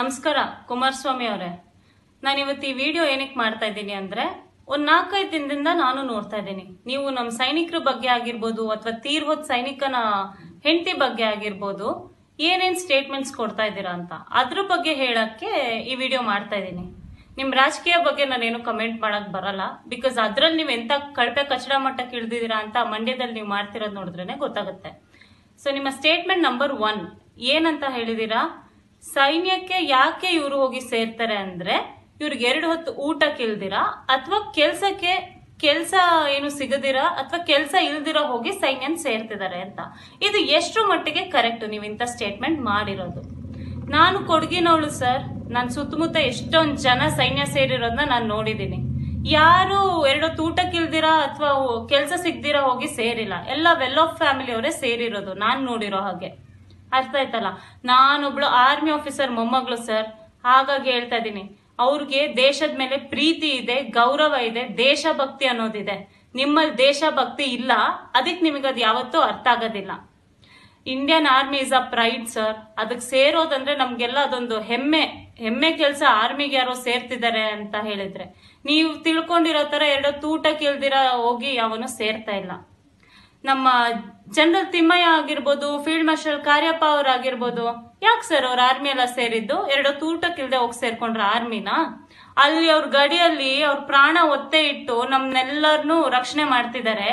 ನಮಸ್ಕಾರ, ಕುಮಾರಸ್ವಾಮಿ ಅವರೇ. ನಾನು ಇವತ್ತು ಈ ವಿಡಿಯೋ ಏನಕ್ಕೆ ಮಾಡ್ತಾ ಇದ್ದೀನಿ ಅಂದ್ರೆ, ಒಂದು ನಾಲ್ಕೈದು ದಿನದಿಂದ ನಾನು ನೋಡ್ತಾ ಇದ್ದೀನಿ. ನೀವು ನಮ್ಮ ಸೈನಿಕರ ಬಗ್ಗೆ ಆಗಿರ್ಬೋದು ಅಥವಾ ತೀರ್ ಹೋದ ಸೈನಿಕನ ಹೆಂಡತಿ ಬಗ್ಗೆ ಆಗಿರ್ಬೋದು, ಏನೇನ್ ಸ್ಟೇಟ್ಮೆಂಟ್ಸ್ ಕೊಡ್ತಾ ಇದ್ದೀರಾ ಅಂತ, ಅದ್ರ ಬಗ್ಗೆ ಹೇಳಕ್ಕೆ ಈ ವಿಡಿಯೋ ಮಾಡ್ತಾ ಇದ್ದೀನಿ. ನಿಮ್ಮ ರಾಜಕೀಯ ಬಗ್ಗೆ ನಾನೇನು ಕಮೆಂಟ್ ಮಾಡಕ್ ಬರಲ್ಲ ಬಿಕಾಸ್ ಅದ್ರಲ್ಲಿ ನೀವು ಎಂತ ಕಳಪೆ ಕಚಡ ಮಟ್ಟಕ್ಕೆ ಇಳಿದಿದ್ದೀರಾ ಅಂತ ಮಂಡ್ಯದಲ್ಲಿ ನೀವು ಮಾಡ್ತಿರೋದು ನೋಡಿದ್ರೇನೆ ಗೊತ್ತಾಗುತ್ತೆ. ಸೊ ನಿಮ್ಮ ಸ್ಟೇಟ್ಮೆಂಟ್ ನಂಬರ್ ಒನ್ ಏನಂತ ಹೇಳಿದೀರಾ ಸೈನ್ಯಕ್ಕೆ ಯಾಕೆ ಇವರು ಹೋಗಿ ಸೇರ್ತಾರೆ ಅಂದ್ರೆ ಇವ್ರಿಗೆ ಎರಡು ಹೊತ್ತು ಊಟ ಇಲ್ದಿರಾ ಅಥವಾ ಕೆಲ್ಸಕ್ಕೆ ಕೆಲ್ಸ ಏನು ಸಿಗದಿರಾ ಅಥವಾ ಕೆಲ್ಸ ಇಲ್ದಿರಾ ಹೋಗಿ ಸೈನ್ಯನ್ ಸೇರ್ತಿದ್ದಾರೆ ಅಂತ. ಇದು ಎಷ್ಟು ಮಟ್ಟಿಗೆ ಕರೆಕ್ಟ್ ನೀವು ಇಂಥ ಸ್ಟೇಟ್ಮೆಂಟ್ ಮಾಡಿರೋದು? ನಾನು ಕೊಡಗಿನವಳು ಸರ್. ನನ್ನ ಸುತ್ತಮುತ್ತ ಎಷ್ಟೊಂದು ಜನ ಸೈನ್ಯ ಸೇರಿರೋದನ್ನ ನಾನು ನೋಡಿದ್ದೀನಿ. ಯಾರು ಎರಡೊತ್ತು ಊಟಕ್ಕೆ ಇಲ್ದಿರಾ ಅಥವಾ ಕೆಲಸ ಸಿಗ್ದಿರಾ ಹೋಗಿ ಸೇರಿಲ್ಲ. ಎಲ್ಲ ವೆಲ್ ಆಫ್ ಫ್ಯಾಮಿಲಿ ಅವರೇ ಸೇರಿರೋದು. ನಾನು ನೋಡಿರೋ ಹಾಗೆ. ಅರ್ಥ ಆಯ್ತಲ್ಲ? ನಾನೊಬ್ಳು ಆರ್ಮಿ ಆಫೀಸರ್ ಮೊಮ್ಮಗಳು ಸರ್ ಹಾಗಾಗಿ ಹೇಳ್ತಾ ಇದ್ದೀನಿ. ಅವ್ರಿಗೆ ದೇಶದ ಮೇಲೆ ಪ್ರೀತಿ ಇದೆ, ಗೌರವ ಇದೆ, ದೇಶಭಕ್ತಿ ಅನ್ನೋದಿದೆ. ನಿಮ್ಮಲ್ಲಿ ದೇಶಭಕ್ತಿ ಇಲ್ಲ, ಅದಕ್ಕೆ ನಿಮಗೆ ಅದು ಯಾವತ್ತೂ ಅರ್ಥ ಆಗೋದಿಲ್ಲ. Indian army is a pride sir ಅದಕ್ಕೆ ಸೇರೋದಂದ್ರೆ ನಮ್ಗೆಲ್ಲ ಅದೊಂದು ಹೆಮ್ಮೆ ಹೆಮ್ಮೆ ಕೆಲಸ ಆರ್ಮಿಗೆ ಯಾರೋ ಸೇರ್ತಿದ್ದಾರೆ ಅಂತ ಹೇಳಿದ್ರೆ. ನೀವು ತಿಳ್ಕೊಂಡಿರೋ ತರ ಎರಡು ತೂಟಕ್ಕೆ ಇಳ್ದಿರೋ ಹೋಗಿ ಯಾವನು ಸೇರ್ತಾ ಇಲ್ಲ. ನಮ್ಮ ಜನರಲ್ ತಿಮ್ಮಯ್ಯ ಆಗಿರ್ಬೋದು, ಫೀಲ್ಡ್ ಮಾರ್ಷಲ್ ಕಾರ್ಯಪ್ಪ ಅವ್ರ ಆಗಿರ್ಬೋದು ಯಾಕೆ ಸರ್ ಅವ್ರ ಆರ್ಮಿ ಎಲ್ಲ ಸೇರಿದ್ದು? ಎರಡು ತೂಟಕ್ಕಿಲ್ದೆ ಹೋಗಿ ಸೇರ್ಕೊಂಡ್ರ ಆರ್ಮಿನ ಅಲ್ಲಿ ಅವ್ರ ಗಡಿಯಲ್ಲಿ ಅವ್ರ ಪ್ರಾಣ ಒತ್ತೆ ಇಟ್ಟು ನಮ್ನೆಲ್ಲರನ್ನೂ ರಕ್ಷಣೆ ಮಾಡ್ತಿದ್ದಾರೆ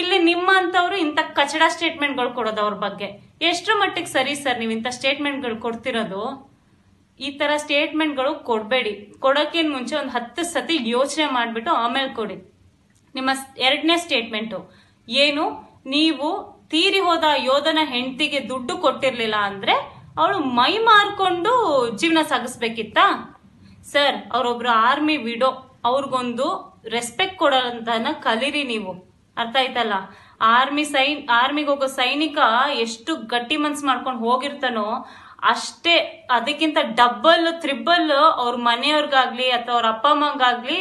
ಇಲ್ಲಿ ನಿಮ್ಮಂತವ್ರು ಇಂಥ ಕಚಡ ಸ್ಟೇಟ್ಮೆಂಟ್ಗಳು ಕೊಡೋದು ಅವ್ರ ಬಗ್ಗೆ. ಎಷ್ಟು ಮಟ್ಟಿಗೆ ಸರಿ ಸರ್ ನೀವು ಇಂಥ ಸ್ಟೇಟ್ಮೆಂಟ್ಗಳು ಕೊಡ್ತಿರೋದು? ಈ ತರ ಸ್ಟೇಟ್ಮೆಂಟ್ಗಳು ಕೊಡಬೇಡಿ. ಕೊಡೋಕ್ಕಿಂತ ಮುಂಚೆ ಒಂದು ಹತ್ತು ಸತಿ ಯೋಚನೆ ಮಾಡಿಬಿಟ್ಟು ಆಮೇಲೆ ಕೊಡಿ. ನಿಮ್ಮ ಎರಡನೇ ಸ್ಟೇಟ್ಮೆಂಟು ಏನು? ನೀವು ತೀರಿ ಹೋದ ಯೋಧನ ಹೆಂಡತಿಗೆ ದುಡ್ಡು ಕೊಟ್ಟಿರ್ಲಿಲ್ಲ ಅಂದ್ರೆ ಅವಳು ಮೈ ಮಾರ್ಕೊಂಡು ಜೀವನ ಸಾಗಿಸ್ಬೇಕಿತ್ತಾ? ಸರ್, ಅವರೊಬ್ರು ಆರ್ಮಿ ವಿಡೋ, ಅವ್ರಿಗೊಂದು ರೆಸ್ಪೆಕ್ಟ್ ಕೊಡೋಂತನ ಕಲೀರಿ ನೀವು. ಅರ್ಥ ಆಯ್ತಲ್ಲ? ಆರ್ಮಿ ಸೈನ್ ಆರ್ಮಿಗೆ ಹೋಗೋ ಸೈನಿಕ ಎಷ್ಟು ಗಟ್ಟಿ ಮನ್ಸು ಮಾಡ್ಕೊಂಡು ಹೋಗಿರ್ತಾನೋ, ಅಷ್ಟೇ ಅದಕ್ಕಿಂತ ಡಬ್ಬಲ್ ತ್ರಿಬಲ್ ಅವ್ರ ಮನೆಯವ್ರಿಗಾಗ್ಲಿ ಅಥವಾ ಅವ್ರ ಅಪ್ಪ ಅಮ್ಮಂಗಾಗ್ಲಿ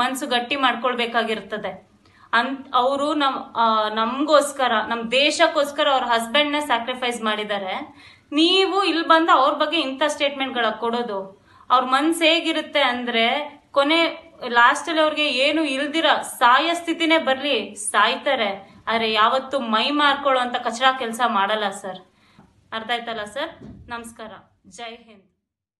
ಮನ್ಸು ಗಟ್ಟಿ ಮಾಡ್ಕೊಳ್ಬೇಕಾಗಿರ್ತದೆ. ಅಂತ ಅವರು ನಮ್ ನಮಗೋಸ್ಕರ ನಮ್ಗೋಸ್ಕರ, ನಮ್ ದೇಶಕ್ಕೋಸ್ಕರ ಅವ್ರ ಹಸ್ಬೆಂಡ್ನ ಸ್ಯಾಕ್ರಿಫೈಸ್ ಮಾಡಿದ್ದಾರೆ. ನೀವು ಇಲ್ಲಿ ಬಂದು ಅವ್ರ ಬಗ್ಗೆ ಇಂಥ ಸ್ಟೇಟ್ಮೆಂಟ್ಗಳ ಕೊಡೋದು ಅವ್ರ ಮನ್ಸ್ ಹೇಗಿರುತ್ತೆ ಅಂದ್ರೆ, ಕೊನೆ ಲಾಸ್ಟ್ ಅಲ್ಲಿ ಅವ್ರಿಗೆ ಏನು ಇಲ್ದಿರ ಸಾಯ ಸ್ಥಿತಿನೇ ಬರ್ಲಿ, ಸಾಯ್ತಾರೆ. ಆದ್ರೆ ಯಾವತ್ತು ಮೈ ಮಾರ್ಕೊಳ್ಳೋ ಅಂತ ಕಚಡ ಕೆಲಸ ಮಾಡಲ್ಲ ಸರ್. ಅರ್ಥ ಆಯ್ತಲ್ಲ ಸರ್? ನಮಸ್ಕಾರ. ಜೈ ಹಿಂದ್.